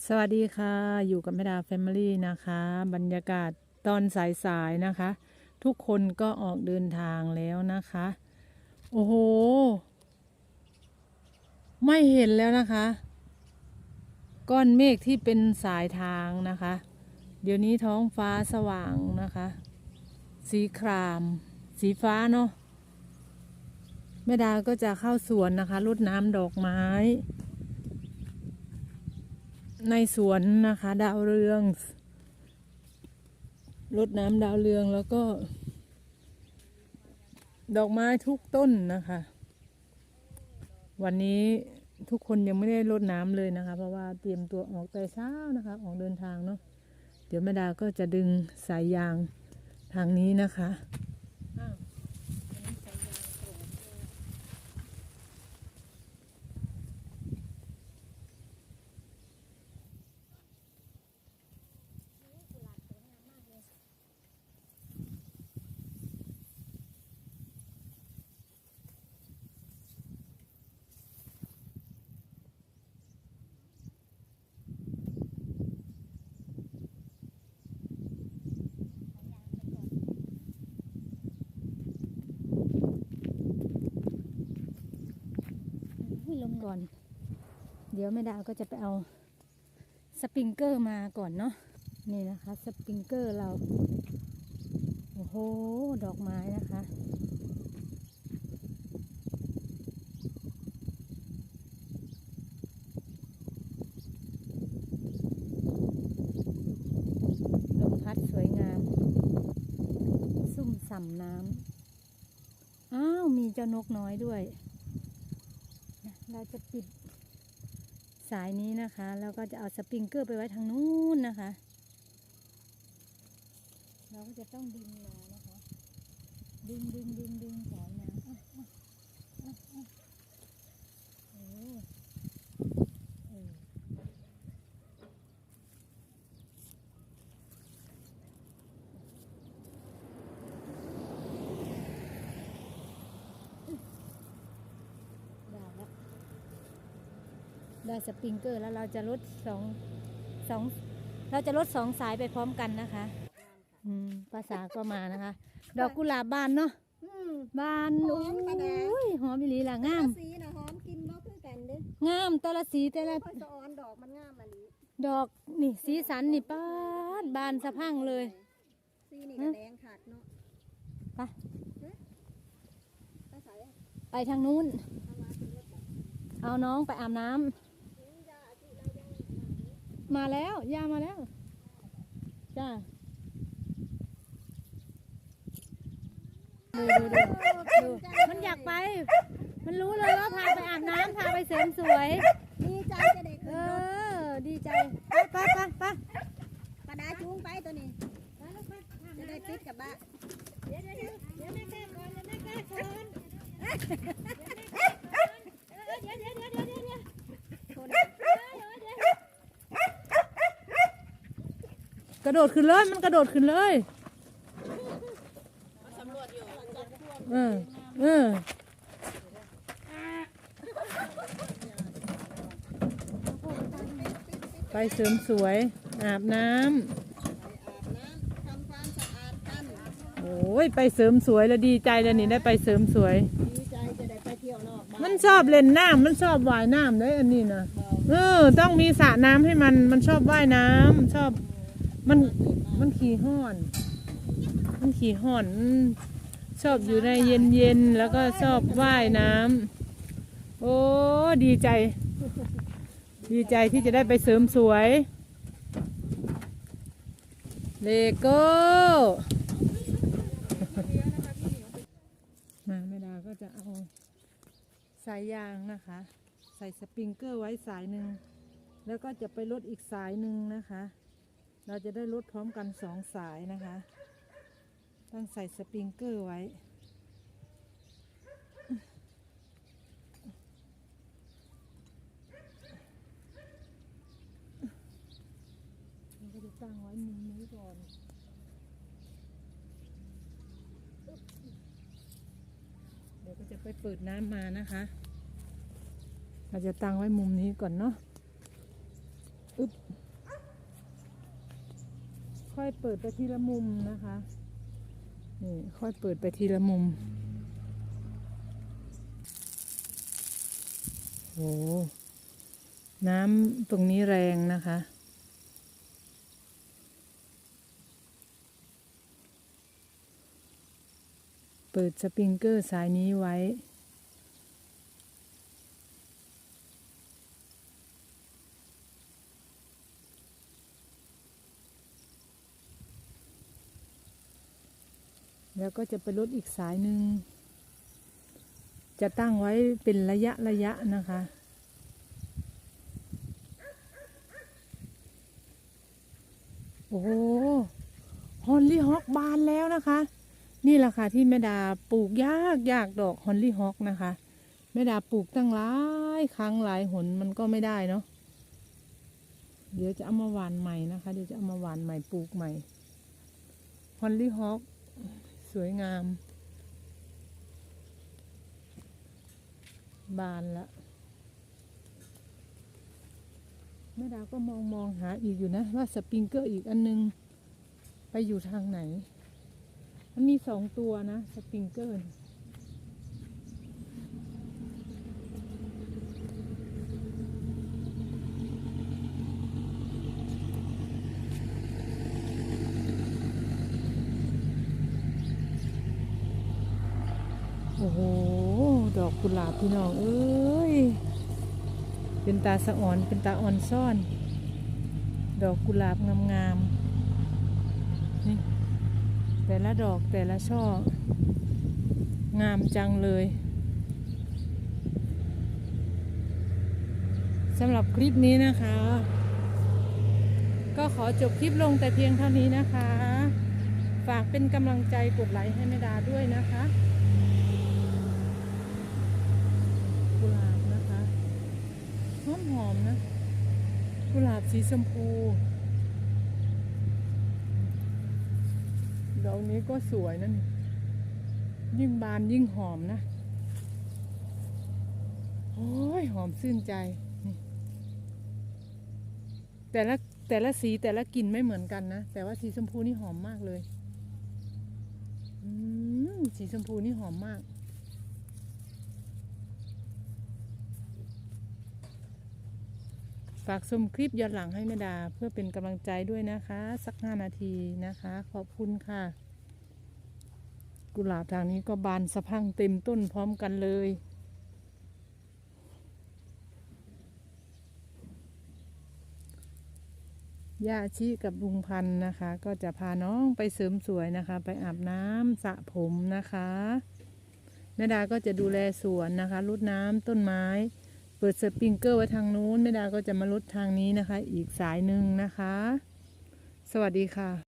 สวัสดีค่ะ อยู่กับแม่ดาแฟมิลี่นะคะ บรรยากาศตอนสายๆนะคะ ทุกคนก็ออกเดินทางแล้วนะคะ โอ้โห ไม่เห็นแล้วนะคะ ก้อนเมฆที่เป็นสายทางนะคะ เดี๋ยวนี้ท้องฟ้าสว่างนะคะ สีคราม สีฟ้าเนาะแม่ดาก็จะเข้าสวนนะคะรดน้ำดอกไม้ ในสวนนะคะ ดาวเรืองรดน้ำดาวเรืองแล้วก็ ดอกไม้ทุกต้นนะคะ วันนี้ทุกคนยังไม่ได้รดน้ำเลยนะคะ เพราะว่าเตรียมตัวออกแต่เช้านะคะ ออกเดินทางเนาะเดี๋ยวแม่ดาก็จะดึงสายยางทางนี้นะคะอ้าวอันนี้สายยางโผล่มา ให้ ลงก่อน เดี๋ยวแม่ดาวก็จะไปเอาสปริงเกอร์มาก่อนเนาะนี่นะคะ สปริงเกอร์เรา โอ้โห ดอกไม้นะคะ ลมพัดสวยงาม ซุ่มส่ำน้ำ อ้าว มีเจ้านกน้อยด้วย เราจะปิดสายนี้นะคะ แล้วก็จะเอาสปริงเกอร์ไปไว้ทางนู้นนะคะ เราก็จะต้องดึงมานะคะ ดึงดึงดึงดึงสายน้ำอะอะอะอะเออเออได้แล้ว ได้สปริงเกอร์แล้วเราจะลดสองสองเราจะลดสองสายไปพร้อมกันนะคะ อืมภาษาก็มานะคะ ดอกกุหลาบบานเนาะอืม บานหอมกระดาษโอ้ยหอมอีหลีล่ะงาม สีนะหอมกินบ่คือกันเด้งามแต่ละสีแต่ละ ค่อยสะออนดอกมันงามมะลิดอกนี่สีสันนี่ป้าดบานสะพรังเลยสีนี่ก็แดงขาดเนาะไปไปใส่ไปทางนู้น เอามาเป็นรถแบบเอาน้องไปอาบน้ำยาที่เรายัง มาแล้วย่ามาแล้ว จ้าดูดูดูดูมันอยากไป มันรู้เลยว่าพาไปอาบน้ำพาไปเสริมสวย ดีใจจะได้เอขึ้นรถอดีใจ ไปไปไปไปกระดาษจูงไปตัวนี้จะได้ติดกับบ้านเดี๋ยวเดี๋ยวเดี๋ยวแม่แก้ก่อนเดี๋ยวแม่แก้ก่อนเดี๋ยวเดี๋ยวเดี๋ยวเดี๋ยวเดี๋ยวเดี๋ยวคน ก ระโดดขึ้นเลย มันกระโดดขึ้นเลยเออเออไปเสริมสวย อาบน้อาบน้ำทำความสะอาดกันำโอ้ย ไปเสริมสวยแล้วดีใจแล้วนี่ได้ไปเสริมสวยดีใจจะได้ไปเที่ยวนอกบ้านมันชอบเล่นน้ำมันชอบว่ายน้ำเลยอันนี้นะเออ ต้องมีสระน้ำให้มัน มันชอบว่ายน้ำชอบ มันมันขี่ห้อน มันขี่ห้อนชอบอยู่ในเย็นเย็นแล้วก็ชอบว่ายน้ำโอ้ดีใจ ดีใจที่จะได้ไปเสริมสวยเลโก้มาแม่ดาก็จะเอาสายยางนะคะ ใส่สปริงเกอร์ไว้สายหนึ่งแล้วก็จะไปลดอีกสายหนึ่งนะคะ เราจะได้ลดพร้อมกันสองสายนะคะ ต้องใส่สปริงเกอร์ไว้ เราก็จะตั้งไว้มุมนี้ก่อนเดี๋ยวก็จะไปเปิดน้ำมานะคะ เราจะตั้งไว้มุมนี้ก่อนเนาะ อึ๊บ ค่อยเปิดไปทีละมุมนะคะ นี่ค่อยเปิดไปทีละมุมโหน้ำตรงนี้แรงนะคะ เปิดสปริงเกอร์สายนี้ไว้ แล้วก็จะไปลดอีกสายหนึ่ง จะตั้งไว้เป็นระยะระยะนะคะ โอ้โหฮอนลี่ฮอกบานแล้วนะคะ นี่แหละค่ะที่แม่ดาปลูกยากยากดอกฮอนลี่ฮอกนะคะแม่ดาปลูกตั้งหลายครั้งหลายหนมันก็ไม่ได้เนาะเดี๋ยวจะเอามาหวานใหม่นะคะ เดี๋ยวจะเอามาหวานใหม่ปลูกใหม่ฮอนลี่ฮอก สวยงาม บานละแม่ดาวก็มองมองหาอีกอยู่นะ ว่าสปริงเกอร์อีกอันนึง ไปอยู่ทางไหน มันมีสองตัวนะ สปริงเกอร์ อ้โห ดอกกุหลาบพี่น้อง เอ้ย เป็นตาสะอ่อน เป็นตาอ่อนซ่อน ดอกกุหลาบงามๆ นี่ แต่ละดอกแต่ละช่อ งามจังเลยสำหรับคลิปนี้นะคะ ก็ขอจบคลิปลงแต่เพียงเท่านี้นะคะ ฝากเป็นกำลังใจกดไลค์ให้แม่ดาด้วยนะคะ กุหลาบนะคะ หอมนะกุหลาบสีชมพู ดอกนี้ก็สวยนั่นยิ่งบานยิ่งหอมนะ โอ้ย หอมชื่นใจ นี่ แต่ละแต่ละสีแต่ละกลิ่นไม่เหมือนกันนะ แต่ว่าสีชมพูนี่หอมมากเลย อืม สีชมพูนี่หอมมาก ฝากชมคลิปย้อนหลังให้แม่ดาเพื่อเป็นกำลังใจด้วยนะคะ สักห้านาทีนะคะ ขอบคุณค่ะ กุหลาบทางนี้ก็บานสะพังเต็มต้นพร้อมกันเลย ย่าชีกับลุงพันธ์นะคะ ก็จะพาน้องไปเสริมสวยนะคะ ไปอาบน้ำสระผมนะคะแม่ดาก็จะดูแลสวนนะคะรดน้ำต้นไม้ ปิดสปริงเกอร์ไว้ทางนู้นแม่ดาก็จะมาลดทางนี้นะคะ อีกสายหนึ่งนะคะ สวัสดีค่ะ